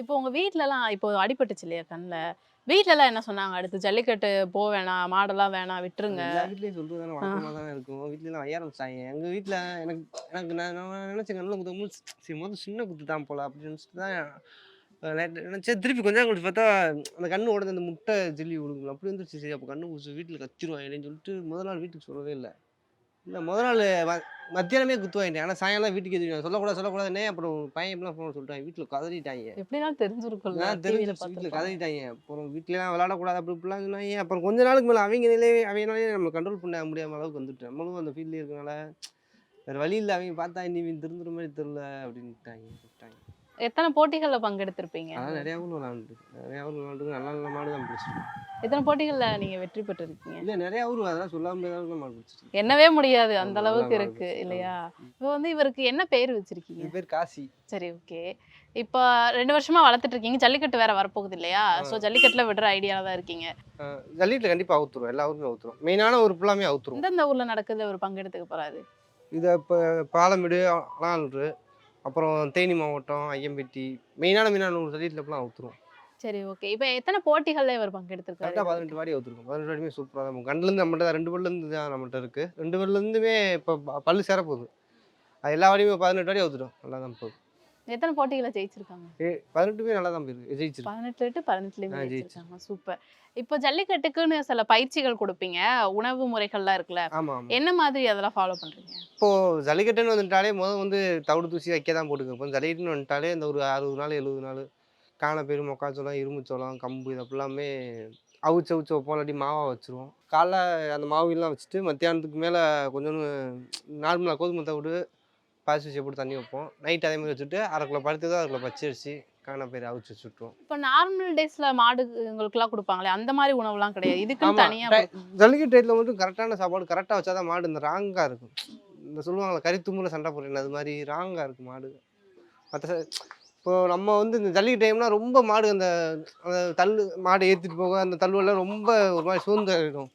இப்போ உங்க வீட்லலாம் இப்போ அடிபட்டுச்சு இல்லையா கண்ணுல வீட்ல எல்லாம் என்ன சொன்னாங்க? அடுத்து ஜல்லிக்கட்டு போ வேணாம் மாடெல்லாம் வேணாம் விட்டுருங்க. வீட்லயும் சொல்றது தானே வழக்கமாக தானே இருக்கும். வீட்ல எல்லாம் வைய ஆரம்பிச்சாங்க எங்க வீட்ல எனக்கு எனக்கு நான் நான் நினைச்சேன் கண்ணில் குத்த சரி முதல்ல சின்ன குத்து தான் போல அப்படின்னு நினச்சிட்டு தான் நினைச்சேன். திருப்பி கொஞ்ச நேரம் கழிச்சு பார்த்தா அந்த கண்ணு உடஞ்ச அந்த முட்டை ஜெல்லி விடுங்களா அப்படி வந்துருச்சு. சரி அப்போ கண்ணு வீட்டில் கச்சிருவாங்க சொல்லிட்டு முதல் நாள் வீட்டுக்கு சொல்லவே இல்லை. இல்லை முதல் நாள் ம- மத்தியானமே குத்து வாங்கிட்டேன் ஆனால் சாயங்காலம் வீட்டுக்கு எதிர்த்து சொல்லக்கூடாது சொல்லக்கூடாதுனே அப்புறம் பையன்லாம் ஃபோன் சொல்லிட்டாங்க வீட்டில் கதறிட்டாங்க எப்படினாலும் தெரிஞ்சிருக்கும்ல நான் தெரிஞ்சு வீட்டில் கதறிட்டாங்க அப்புறம் வீட்டிலலாம் விளாடக்கூடாது அப்படி இப்படிலாம் சொன்னாங்க அப்புறம் கொஞ்ச நாளுக்கு மேலே அவங்க நிலையே அவங்களாலே நம்ம கண்ட்ரோல் பண்ண முடியாம அளவுக்கு வந்துட்டு நம்மளும் அந்த ஃபீல்ட்லேயே இருக்கனால வேறு வழி இல்லை. அவங்க பார்த்தா நீ திருந்துற மாதிரி தெரில அப்படின்ட்டாங்க எத்தனை போட்டிகள்ல பங்கெடுத்திருப்பீங்க? அதெல்லாம் நிறையா ஊர் விளாண்டுட்டு நிறையா ஊர் நல்ல நல்ல மாடு தான் பிடிச்சிருக்கோம் எத்தனை போட்டிகள்ல நீங்க வெற்றி பெற்றிருக்கீங்க? இல்லை நிறையா ஊர் அதெல்லாம் சொல்லாம தான் மாடு பிடிச்சிருக்கேன் என்னவே முடியாது அந்த அளவுக்கு இருக்கு. இல்லையா? இப்போ வந்து இவருக்கு என்ன பேர் வச்சிருக்கீங்க? பேர் காசி. சரி ஓகே. இப்போ ரெண்டு வருஷமா வளர்த்துட்டு இருக்கீங்க. ஜல்லிக்கட்டு வேற வரப்போகுது இல்லையா? ஸோ ஜல்லிக்கட்டுல விடுற ஐடியால தான் இருக்கீங்க. ஜல்லியில் கண்டிப்பாக அவுத்துரும் எல்லா ஊருமே அவுத்துரும் மெயினான ஒரு ஃபுல்லாமே அவுத்துரும் எந்தெந்த ஊர்ல நடக்குது? அவர் பங்கெடுத்துக்க போறாரு. இதை இப்போ பாலமேடு அலானூர் அப்புறம் தேனி மாவட்டம் ஐயம்பட்டி மெயினான ஒரு ஜல்லியில் ஃபுல்லாக அவுத்துரும். சரி ஓகே இப்போ எத்தனை போட்டிகள்ல இவர் பங்கெடுத்திருக்காரு? கரெக்டாக பதினெட்டு வாடி அவுத்துருக்கோம். பதினெட்டு வாடியுமே சூப்பராக தான். இருக்கும் கண்ணுலேருந்து நம்மகிட்ட ரெண்டு பல்லேருந்து தான் நம்மகிட்ட இருக்குது ரெண்டு பல்லேருந்துமே இப்போ பல்லு சேர போகுது அது எல்லா வாடியுமே பதினெட்டு வாடி அவுத்துடும் நல்லா தான் போகுது. எத்தனை போட்டிகளை ஜெயிச்சிருக்காங்க? ஏ பதினெட்டுமே நல்லா தான் போயிருக்கு. ஜெயிச்சிருக்கு. பதினெட்டு டு பதினெட்டுலயுமே ஜெயிச்சிருக்காங்க. சூப்பர். இப்போ ஜல்லிக்கட்டுக்குன்னு சில பயிற்சிகள் கொடுப்பீங்க. உணவு முறைகள்லாம் இருக்குல்ல. என்ன மாதிரி அதெல்லாம் ஃபாலோ பண்றீங்க? இப்போது ஜல்லிக்கட்டுன்னு வந்துட்டாலே முதல் வந்து தவிடு தூசி வைக்க தான் போட்டுக்க இப்போ ஜல்லிக்கட்டுன்னு வந்துட்டாலே இந்த ஒரு அறுபது நாள் எழுபது நாள் காணப்பேரு மொக்காச்சோளம் இரும்புச்சோளம் கம்பு இது எல்லாமே அவிச்சு அவிச்சு வைப்போம். இல்லாட்டி மாவா வச்சுருவோம். காலைல அந்த மாவுலாம் வச்சுட்டு மத்தியானத்துக்கு மேலே கொஞ்சோண்டு நார்மலாக கோதுமை தவிடு பாசி போட்டு தண்ணி வைப்போம்? நைட் அதே மாதிரி வச்சுட்டு அரை கிலோ படுத்தது கிலோ பச்சரிசி காணப்பேர் அவிச்சு வச்சுட்ருவோம் இப்போ நார்மல் டேஸ்ல மாடுங்களுக்குலாம் கொடுப்பாங்களே அந்த மாதிரி உணவுலாம் கிடையாது. இதுக்குன்னு ஆமா, தனியா டை- ஜல்லிக்கட்டு டயத்தில் மட்டும் கரெக்டான சாப்பாடு கரெக்டாக வச்சா தான் மாடு இந்த ராங்காக இருக்கும். இந்த சொல்லுவாங்கல்ல கறி சண்டை போடுறேன் அது மாதிரி ராங்காக இருக்கும் மாடு. மற்ற இப்போ நம்ம வந்து இந்த ஜல்லிக்கட்டு டைம்னா ரொம்ப மாடு அந்த அந்த தள்ளு மாடு ஏற்றிட்டு போக அந்த தள்ளுவெல்லாம் ரொம்ப ஒரு மாதிரி சோர்ந்தாயிடும்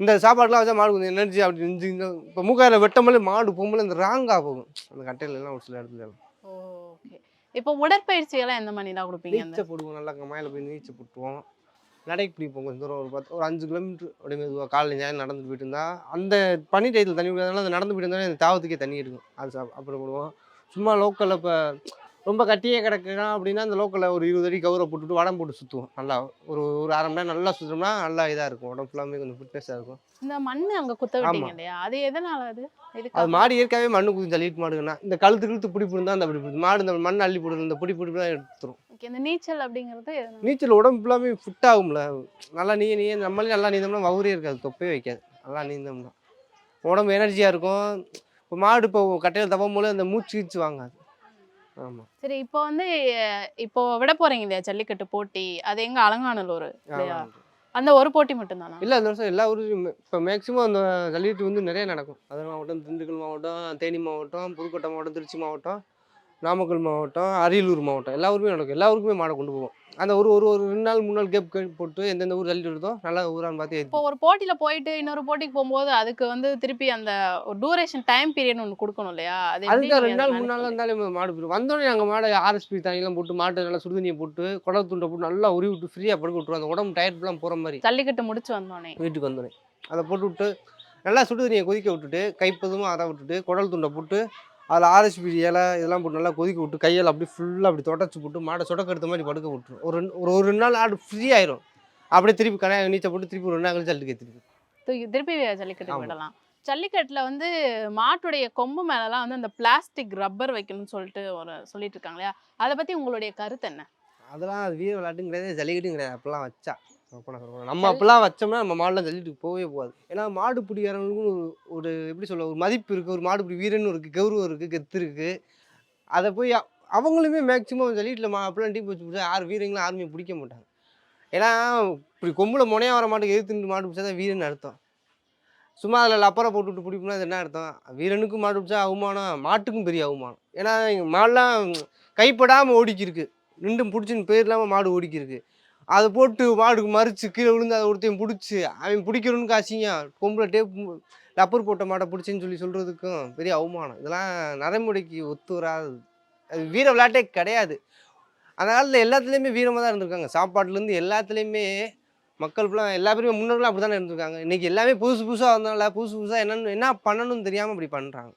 இந்த சாப்பாடுலாம் வச்சா மாடு கொஞ்சம் எனர்ஜி அப்படி நெஞ்சு இப்போ மூக்காயில் வெட்டமலே மாடு போகும்போது இந்த ராங்காக போகும். அந்த கட்டையில எல்லாம் ஒரு சில இடத்துல. ஓகே இப்போ உடற்பயிற்சி எல்லாம் எந்த மாதிரிலாம் கொடுப்பீங்க அந்த நீச்சல் போடுவோம். நல்லா கமாயில் போய் நீச்சல் போட்டுருவோம் நடைக்கு பிடிப்போம். கொஞ்சம் தூரம் ஒரு பத்து ஒரு அஞ்சு கிலோமீட்டர் அப்படியே மெதுவாக காலையில் நேரம் நடந்து போயிட்டு இருந்தா அந்த பனி டயத்தில் தண்ணி குடிக்காதனால அந்த நடந்து போயிட்டு இருந்தாலே அந்த தாவத்துக்கே தண்ணி எடுக்கும். அது சாப் அப்புறம் போடுவோம். சும்மா லோக்கலில் இப்போ ரொம்ப கட்டியே கிடக்குனா அப்படின்னா அந்த லோக்கலில் ஒரு இருபது அடி கவுரை போட்டுட்டு வடம் போட்டு சுற்றுவோம் நல்லா ஒரு ஒரு அரை மணி நேரம் நல்லா சுற்றோம்னா நல்லா இதாக இருக்கும். உடம்பு ஃபுல்லாமே கொஞ்சம் ஃபிட்னஸாக இருக்கும். இந்த மண்ணு அங்க குத்த விட்டீங்க இல்லையா? அது எதனால அது? அது மாடு இயற்கையாகவே மண்ணு குதி தள்ளிட்டு மாடுங்கன்னா இந்த கழுத்து கழுத்து பிடிப்பு இருந்தால் அந்த பிடிப்பு இருக்கு. மாடு இந்த மண் அள்ளி போடுறது இந்த பிடி பிடிப்பு தான் எடுத்துரும் இந்த நீச்சல் அப்படிங்கிறது? நீச்சல் உடம்பு ஃபுல்லாமே ஃபிட் ஆகும்ல. நல்லா நீ நீ நம்மளே நல்லா நீந்தோம்னா வவுரே இருக்காது தொப்பே வைக்காது. நல்லா நீந்தோம்னா. உடம்பு எனர்ஜியாக இருக்கும். இப்போ மாடு இப்போ கட்டையில் தப்பம் போல அந்த மூச்சு கீச்சு வாங்காது. சரி இப்போ வந்து இப்போ விட போறீங்க இல்லையா? ஜல்லிக்கட்டு போட்டி அது எங்க அலங்காநல்லூர் இல்லையா? அந்த ஒரு போட்டி மட்டும்தானா இல்லை அந்த வருஷம் எல்லா ஊர்லையும் இப்போ மேக்ஸிமம் அந்த ஜல்லிக்கட்டு வந்து நிறைய நடக்கும். அதர் மாவட்டம் திண்டுக்கல் மாவட்டம் தேனி மாவட்டம் புதுக்கோட்டை மாவட்டம் திருச்சி மாவட்டம். நாமக்கல் மாவட்டம் அரியலூர் மாவட்டம். எல்லா ஊருமே நடக்கும். எல்லா ஊருக்குமே மாடை கொண்டு போவோம். அந்த ஒரு ஒரு ஒரு ரெண்டு நாள் மூணு நாள் கேப் போட்டு எந்தெந்த ஊர் ஜல்லிட்டு வருதோ நல்லா ஊரான்னு பார்த்து இப்போ ஒரு போட்டியில போயிட்டு இன்னொரு போட்டிக்கு போகும்போது அதுக்கு வந்து திருப்பி அந்த ஒரு டூரேஷன் டைம் பீரியட் ஒன்று கொடுக்கணும் இல்லையா? அதுக்கு ரெண்டு நாள் மூணு நாள் பண்றீங்க? இருந்தாலே மாடு போயிடும். வந்தோடனே நாங்கள் மாடை ஆர்எஸ்பி தண்ணியெல்லாம் போட்டு மாட்டை நல்லா சுடுதண்ணியை போட்டு குடல் துண்டை போட்டு நல்லா உருவி விட்டு ஃப்ரீயாக படுக்க விட்டுருவோம். அந்த உடம்பு டயர்ட் ஃபுல்லாக போகிற மாதிரி. ஜல்லிக்கட்டு முடிச்சு வந்தோடனே வீட்டுக்கு வந்தோடனே அதை போட்டு விட்டு நல்லா சுடுதண்ணியை கொதிக்க விட்டுட்டு கைப்பதுமாக அதை விட்டுட்டு குடல் துண்டை போட்டு அதில் ஆர்எஸ்பி இலை இதெல்லாம் போட்டு நல்லா கொதிக்க விட்டு கையால் அப்படியே ஃபுல்லாக அப்படி தொடச்சி போட்டு மாடை சொடக்க எடுத்த மாதிரி படுக்க விட்டுரும். ஒரு ஒரு ஒரு ரெண்டு நாள் ஆடு ஃப்ரீ ஆயிரும். அப்படியே திருப்பி கடையை நீச்சல் போட்டு திருப்பி ஒரு நாள் கழிச்சு ஜல்லிக்கு திருப்பி திருப்பி ஜல்லிக்கட்டு. விடலாம். ஜல்லிக்கட்டுல வந்து மாட்டுடைய கொம்பு மேலலாம் வந்து அந்த பிளாஸ்டிக் ரப்பர் வைக்கணும்னு சொல்லிட்டு ஒரு சொல்லிட்டு இருக்காங்க இல்லையா? அதை பத்தி உங்களுடைய கருத்து என்ன? அதெல்லாம் அது வீர ஜல்லிக்கட்டும் கிடையாது அப்பெல்லாம் வச்சா. நம்ம அப்பெல்லாம் வச்சோம்னா நம்ம மாடுலாம் ஜல்லிட்டுக்கு போகவே போகாது. ஏன்னா மாடு பிடிக்கிறவங்களுக்கும் ஒரு ஒரு எப்படி சொல்ல ஒரு மதிப்பு இருக்குது ஒரு மாடு பிடி வீரன்னு இருக்குது கௌரவம் இருக்குது கெத்து இருக்குது அதை போய் அவங்களுமே மேக்ஸிமம் ஜல்லிட்டில் மா அப்பெல்லாம் டீம் வச்சு பிடிச்சா யார் வீரங்களும் யாருமே பிடிக்க மாட்டாங்க. ஏன்னா இப்படி கொம்புல முனையா வர மாட்டுக்கு எதிர்த்து மாடு பிடிச்சா தான் வீரன் அர்த்தம். சும்மா அதில் லப்பரை போட்டுவிட்டு பிடிப்போம்னா அது என்ன அர்த்தம்? வீரனுக்கும் மாடு பிடிச்சா அவமானம் மாட்டுக்கும் பெரிய அவமானம். ஏன்னா இங்க மாடுலாம் கைப்படாமல் ஓடிக்கிருக்கு. நின்று பிடிச்சின்னு பேர் இல்லாமல் மாடு ஓடிக்கிருக்கு. அதை போட்டு மாடுக்கு மறித்து கீழே விழுந்து அதை ஒருத்தையும் பிடிச்சி அவன் பிடிக்கணும்னு காசிங்க. கொம்பில் டேப் லப்பர் போட்ட மாட்டை பிடிச்சின்னு சொல்லி சொல்கிறதுக்கும் பெரிய அவமானம். இதெல்லாம் நடைமுறைக்கு ஒத்து வராது. அது வீர விளையாட்டே கிடையாது. அந்த காலத்தில் எல்லாத்துலேயுமே வீரமாக தான் இருந்திருக்காங்க. சாப்பாட்டுலேருந்து எல்லாத்துலேயுமே மக்கள் ஃபுல்லாக எல்லா பேருமே முன்னோர்களும் அப்படி தானே இருந்திருக்காங்க. இன்றைக்கி எல்லாமே புதுசு புதுசாக வந்தனால புதுசு புதுசாக என்னென்னு என்ன பண்ணணும்னு தெரியாமல் இப்படி பண்ணுறாங்க